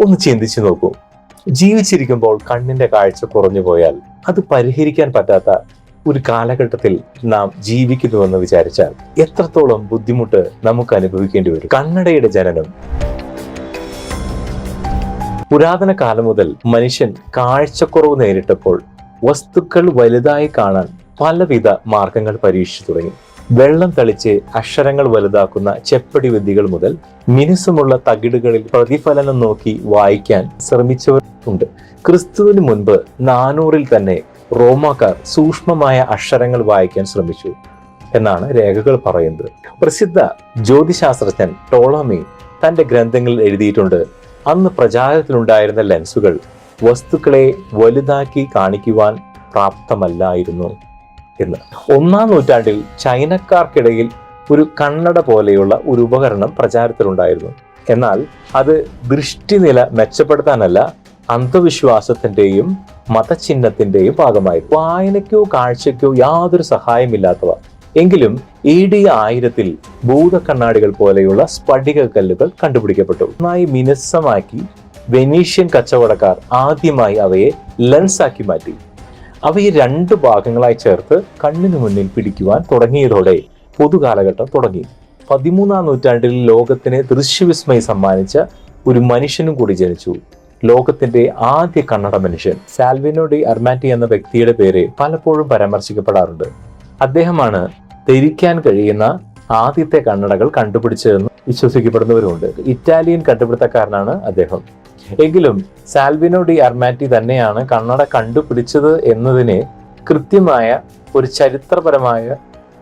ഒന്ന് ചിന്തിച്ചു നോക്കൂ. ജീവിച്ചിരിക്കുമ്പോൾ കണ്ണിന്റെ കാഴ്ച കുറഞ്ഞു പോയാൽ അത് പരിഹരിക്കാൻ പറ്റാത്ത ഒരു കാലഘട്ടത്തിൽ നാം ജീവിക്കുന്നുവെന്ന് വിചാരിച്ചാൽ എത്രത്തോളം ബുദ്ധിമുട്ട് നമുക്ക് അനുഭവിക്കേണ്ടി വരും. കണ്ണടയുടെ ജനനം. പുരാതന കാലം മുതൽ മനുഷ്യൻ കാഴ്ചക്കുറവ് നേരിട്ടപ്പോൾ വസ്തുക്കൾ വലുതായി കാണാൻ പലവിധ മാർഗങ്ങൾ പരീക്ഷിച്ചു തുടങ്ങി. വെള്ളം തളിച്ച് അക്ഷരങ്ങൾ വലുതാക്കുന്ന ചെപ്പടി വിദ്യകൾ മുതൽ മിനുസമുള്ള തകിടുകളിൽ പ്രതിഫലനം നോക്കി വായിക്കാൻ ശ്രമിച്ചവർ ഉണ്ട്. ക്രിസ്തുവിന് മുൻപ് നാനൂറിൽ തന്നെ റോമാക്കാർ സൂക്ഷ്മമായ അക്ഷരങ്ങൾ വായിക്കാൻ ശ്രമിച്ചു എന്നാണ് രേഖകൾ പറയുന്നത്. പ്രസിദ്ധ ജ്യോതിശാസ്ത്രജ്ഞൻ ടോളമി തന്റെ ഗ്രന്ഥങ്ങളിൽ എഴുതിയിട്ടുണ്ട് അന്ന് പ്രചാരത്തിലുണ്ടായിരുന്ന ലെൻസുകൾ വസ്തുക്കളെ വലുതാക്കി കാണിക്കുവാൻ പ്രാപ്തമല്ലായിരുന്നു. എന്ന്. ഒന്നാം നൂറ്റാണ്ടിൽ ചൈനക്കാർക്കിടയിൽ ഒരു കണ്ണട പോലെയുള്ള ഒരു ഉപകരണം പ്രചാരത്തിലുണ്ടായിരുന്നു. എന്നാൽ അത് ദൃഷ്ടിനില മെച്ചപ്പെടുത്താനല്ല അന്ധവിശ്വാസത്തിന്റെയും മതചിഹ്നത്തിന്റെയും ഭാഗമായി. വായനയ്ക്കോ കാഴ്ചയ്ക്കോ യാതൊരു സഹായമില്ലാത്തവ. എങ്കിലും എ ഡി ആയിരത്തിൽ ഭൂതക്കണ്ണാടികൾ പോലെയുള്ള സ്ഫടിക കല്ലുകൾ കണ്ടുപിടിക്കപ്പെട്ടു. നന്നായി മിനുസമാക്കി വെനീഷ്യൻ കച്ചവടക്കാർ ആദ്യമായി അവയെ ലെൻസാക്കി മാറ്റി. അവയെ രണ്ട് ഭാഗങ്ങളായി ചേർത്ത് കണ്ണിനു മുന്നിൽ പിടിക്കുവാൻ തുടങ്ങിയതോടെ പൊതുകാലഘട്ടം തുടങ്ങി. പതിമൂന്നാം നൂറ്റാണ്ടിൽ ലോകത്തിന് ദൃശ്യവിസ്മയം സമ്മാനിച്ച ഒരു മനുഷ്യനും കൂടി ജനിച്ചു. ലോകത്തിന്റെ ആദ്യ കന്നഡ മനുഷ്യൻ സാൽവിനോ ഡി അർമാറ്റി എന്ന വ്യക്തിയുടെ പേര് പലപ്പോഴും പരാമർശിക്കപ്പെടാറുണ്ട്. അദ്ദേഹമാണ് ധരിക്കാൻ കഴിയുന്ന ആദ്യത്തെ കണ്ണടകൾ കണ്ടുപിടിച്ചതെന്ന് വിശ്വസിക്കപ്പെടുന്നവരുമുണ്ട്. ഇറ്റാലിയൻ കണ്ടുപിടുത്തക്കാരനാണ് അദ്ദേഹം. എങ്കിലും സാൽവിനോ ഡി അർമാറ്റി തന്നെയാണ് കണ്ണട കണ്ടുപിടിച്ചത് എന്നതിനെ കൃത്യമായ ഒരു ചരിത്രപരമായ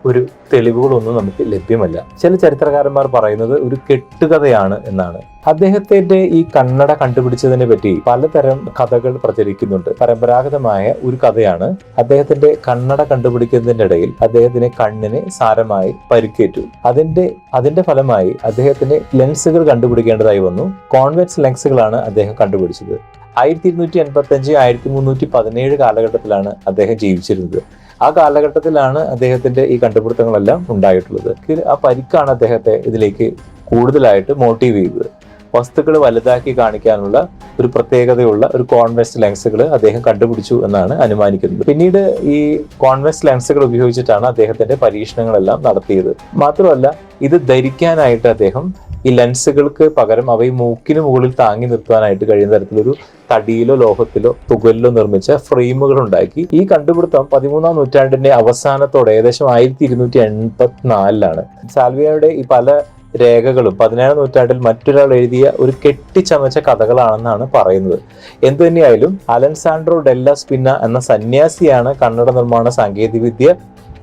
ഒരു തെളിവുകളൊന്നും നമുക്ക് ലഭ്യമല്ല. ചില ചരിത്രകാരന്മാർ പറയുന്നത് ഒരു കെട്ടുകഥയാണ് എന്നാണ്. അദ്ദേഹത്തിന്റെ ഈ കണ്ണട കണ്ടുപിടിച്ചതിനെ പറ്റി പലതരം കഥകൾ പ്രചരിക്കുന്നുണ്ട്. പരമ്പരാഗതമായ ഒരു കഥയാണ് അദ്ദേഹത്തിന്റെ കണ്ണട കണ്ടുപിടിക്കുന്നതിന്റെ ഇടയിൽ അദ്ദേഹത്തിന് കണ്ണിന് സാരമായി പരിക്കേറ്റു. അതിന്റെ അതിന്റെ ഫലമായി അദ്ദേഹത്തിന് ലെൻസുകൾ കണ്ടുപിടിക്കേണ്ടതായി വന്നു. കോൺവെക്സ് ലെൻസുകളാണ് അദ്ദേഹം കണ്ടുപിടിച്ചത്. ആയിരത്തി ഇരുന്നൂറ്റി എൺപത്തി അഞ്ച് ആയിരത്തി മുന്നൂറ്റി പതിനേഴ് കാലഘട്ടത്തിലാണ് അദ്ദേഹം ജീവിച്ചിരുന്നത്. ആ കാലഘട്ടത്തിലാണ് അദ്ദേഹത്തിന്റെ ഈ കണ്ടുപിടുത്തങ്ങളെല്ലാം ഉണ്ടായിട്ടുള്ളത്. ആ പരിക്കാണ് അദ്ദേഹത്തെ ഇതിലേക്ക് കൂടുതലായിട്ട് മോട്ടീവ് ചെയ്തത്. വസ്തുക്കൾ വലുതാക്കി കാണിക്കാനുള്ള ഒരു പ്രത്യേകതയുള്ള ഒരു കോൺവെക്സ് ലെൻസുകൾ അദ്ദേഹം കണ്ടുപിടിച്ചു എന്നാണ് അനുമാനിക്കുന്നത്. പിന്നീട് ഈ കോൺവെക്സ് ലെൻസുകൾ ഉപയോഗിച്ചിട്ടാണ് അദ്ദേഹത്തിന്റെ പരീക്ഷണങ്ങളെല്ലാം നടത്തിയത്. മാത്രമല്ല ഇത് ധരിക്കാനായിട്ട് അദ്ദേഹം ഈ ലെൻസുകൾക്ക് പകരം അവയെ മൂക്കിന് മുകളിൽ താങ്ങി നിർത്താനായിട്ട് കഴിയുന്ന തരത്തിലൊരു തടിയിലോ ലോഹത്തിലോ തുകലിലോ നിർമ്മിച്ച ഫ്രെയിമുകൾ ഉണ്ടാക്കി ഈ കണ്ടുപിടുത്തം പതിമൂന്നാം നൂറ്റാണ്ടിന്റെ അവസാനത്തോടെ ഏകദേശം ആയിരത്തി ഇരുന്നൂറ്റി എൺപത്തിനാലിലാണ് സാൽവിയയുടെ ഈ പല രേഖകളും പതിനേഴാം നൂറ്റാണ്ടിൽ മറ്റൊരാൾ എഴുതിയ ഒരു കെട്ടിച്ചമച്ച കഥകളാണെന്നാണ് പറയുന്നത്. എന്തു തന്നെയായാലും അലൻസാൻഡ്രോ ഡെല്ല സ്പിന്ന എന്ന സന്യാസിയാണ് കണ്ണട നിർമ്മാണ സാങ്കേതികവിദ്യ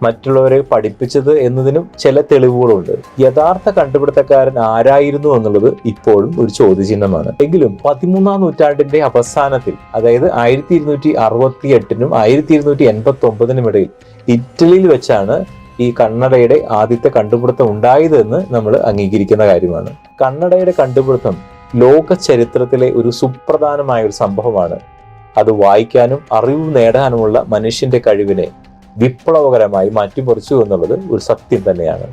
മറ്റുള്ളവരെ പഠിപ്പിച്ചത് എന്നതിനും ചില തെളിവുകളുണ്ട്. യഥാർത്ഥ കണ്ടുപിടുത്തക്കാരൻ ആരായിരുന്നു എന്നുള്ളത് ഇപ്പോഴും ഒരു ചോദ്യചിഹ്നമാണ്. എങ്കിലും പതിമൂന്നാം നൂറ്റാണ്ടിന്റെ അവസാനത്തിൽ അതായത് ആയിരത്തി ഇരുന്നൂറ്റി അറുപത്തി എട്ടിനും ആയിരത്തി ഇരുന്നൂറ്റി എൺപത്തി ഒമ്പതിനും ഇടയിൽ ഇറ്റലിയിൽ വെച്ചാണ് ഈ കണ്ണടയുടെ ആദ്യത്തെ കണ്ടുപിടുത്തം ഉണ്ടായത് എന്ന് നമ്മൾ അംഗീകരിക്കുന്ന കാര്യമാണ്. കണ്ണടയുടെ കണ്ടുപിടുത്തം ലോക ചരിത്രത്തിലെ ഒരു സുപ്രധാനമായ ഒരു സംഭവമാണ്. അത് വായിക്കാനും അറിവ് നേടാനുമുള്ള മനുഷ്യന്റെ കഴിവിനെ വിപ്ലവകരമായി മാറ്റിമറിച്ചു എന്നുള്ളത് ഒരു സത്യം തന്നെയാണ്.